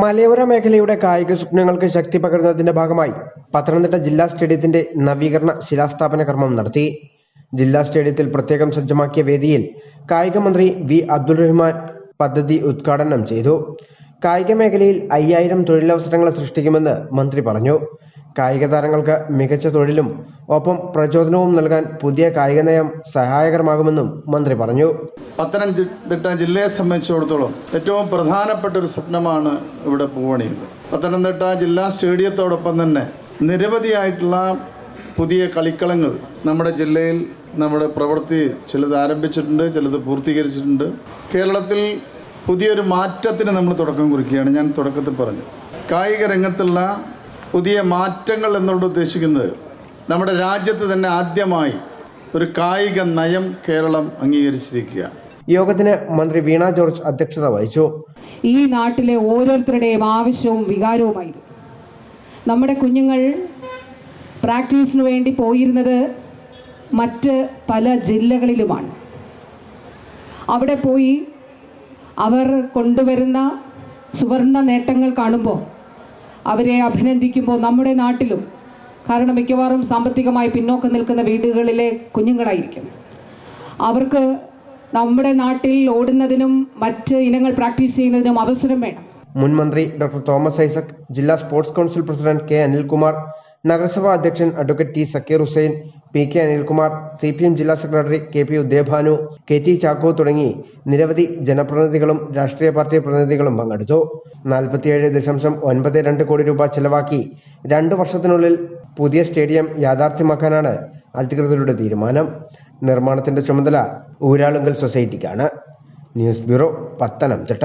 മലയോര മേഖലയുടെ കായിക സ്വപ്നങ്ങൾക്ക് ശക്തി പകരുന്നതിന്റെ ഭാഗമായി പത്തനംതിട്ട ജില്ലാ സ്റ്റേഡിയത്തിന്റെ നവീകരണ ശിലാസ്ഥാപന കർമ്മം നടത്തി. ജില്ലാ സ്റ്റേഡിയത്തിൽ പ്രത്യേകം സജ്ജമാക്കിയ വേദിയിൽ കായിക മന്ത്രി വി അബ്ദുൾ റഹ്മാൻ പദ്ധതി ഉദ്ഘാടനം ചെയ്തു. കായിക മേഖലയിൽ അയ്യായിരം തൊഴിലവസരങ്ങൾ സൃഷ്ടിക്കുമെന്ന് മന്ത്രി പറഞ്ഞു. കായിക താരങ്ങൾക്ക് മികച്ച തൊഴിലും ഒപ്പം പ്രചോദനവും നൽകാൻ പുതിയ കായിക നയം സഹായകരമാകുമെന്നും മന്ത്രി പറഞ്ഞു. പത്തനംതിട്ട ജില്ലയെ സംബന്ധിച്ചിടത്തോളം ഏറ്റവും പ്രധാനപ്പെട്ട ഒരു സ്വപ്നമാണ് ഇവിടെ പൂവണിയുന്നത്. പത്തനംതിട്ട ജില്ലാ സ്റ്റേഡിയത്തോടൊപ്പം തന്നെ നിരവധിയായിട്ടുള്ള പുതിയ കളിക്കളങ്ങൾ നമ്മുടെ ജില്ലയിൽ നമ്മുടെ പ്രവൃത്തി ചിലത് ആരംഭിച്ചിട്ടുണ്ട് ചിലത് പൂർത്തീകരിച്ചിട്ടുണ്ട്. കേരളത്തിൽ പുതിയൊരു മാറ്റത്തിന് നമ്മൾ തുടക്കം കുറിക്കുകയാണ്. ഞാൻ തുടക്കത്തിൽ പറഞ്ഞു. കായിക രംഗത്തുള്ള പുതിയ മാറ്റങ്ങൾ എന്നുള്ള ഉദ്ദേശിക്കുന്നത് നമ്മുടെ രാജ്യത്ത് തന്നെ ആദ്യമായി ഒരു കായിക നയം കേരളം അംഗീകരിച്ചിരിക്കുകയാണ് യോഗത്തിന് മന്ത്രി വീണ ജോർജ് അധ്യക്ഷത വഹിച്ചു. ഈ നാട്ടിലെ ഓരോരുത്തരുടെയും ആവശ്യവും വികാരവുമായിരുന്നു. നമ്മുടെ കുഞ്ഞുങ്ങൾ പ്രാക്ടീസിന് വേണ്ടി പോയിരുന്നത് മറ്റ് പല ജില്ലകളിലുമാണ്. അവിടെ പോയി അവർ കൊണ്ടുവരുന്ന സുവർണ നേട്ടങ്ങൾ കാണുമ്പോൾ അവരെ അഭിനന്ദിക്കുമ്പോൾ നമ്മുടെ നാട്ടിലും കാരണം മിക്കവാറും സാമ്പത്തികമായി പിന്നോക്കം നിൽക്കുന്ന വീടുകളിലെ കുഞ്ഞുങ്ങളായിരിക്കും. അവർക്ക് നമ്മുടെ നാട്ടിൽ ഓടുന്നതിനും മറ്റ് ഇനങ്ങൾ പ്രാക്ടീസ് ചെയ്യുന്നതിനും അവസരം വേണം. മുൻ മന്ത്രി ഡോക്ടർ തോമസ് ഐസക് ജില്ലാ sports council president K Anilkumar നഗരസഭാ അധ്യക്ഷൻ advocate T Zakir Hussain P K Anilkumar C P M ജില്ലാ secretary K P Udayabhanu K T Chacko തുടങ്ങി നിരവധി ജനപ്രതിനിധികളും രാഷ്ട്രീയ പാർട്ടി പ്രതിനിധികളും പങ്കെടുത്തു. നാൽപ്പത്തിയേഴ് ദശാംശം ഒൻപത് രണ്ട് കോടി രൂപ ചെലവാക്കി രണ്ടു വർഷത്തിനുള്ളിൽ പുതിയ സ്റ്റേഡിയം യാഥാർത്ഥ്യമാക്കാനാണ് അധികൃതരുടെ തീരുമാനം. നിർമ്മാണത്തിന്റെ ചുമതല ഊരാളുങ്കൽ സൊസൈറ്റിക്കാണ്. News bureau Pathanamthitta.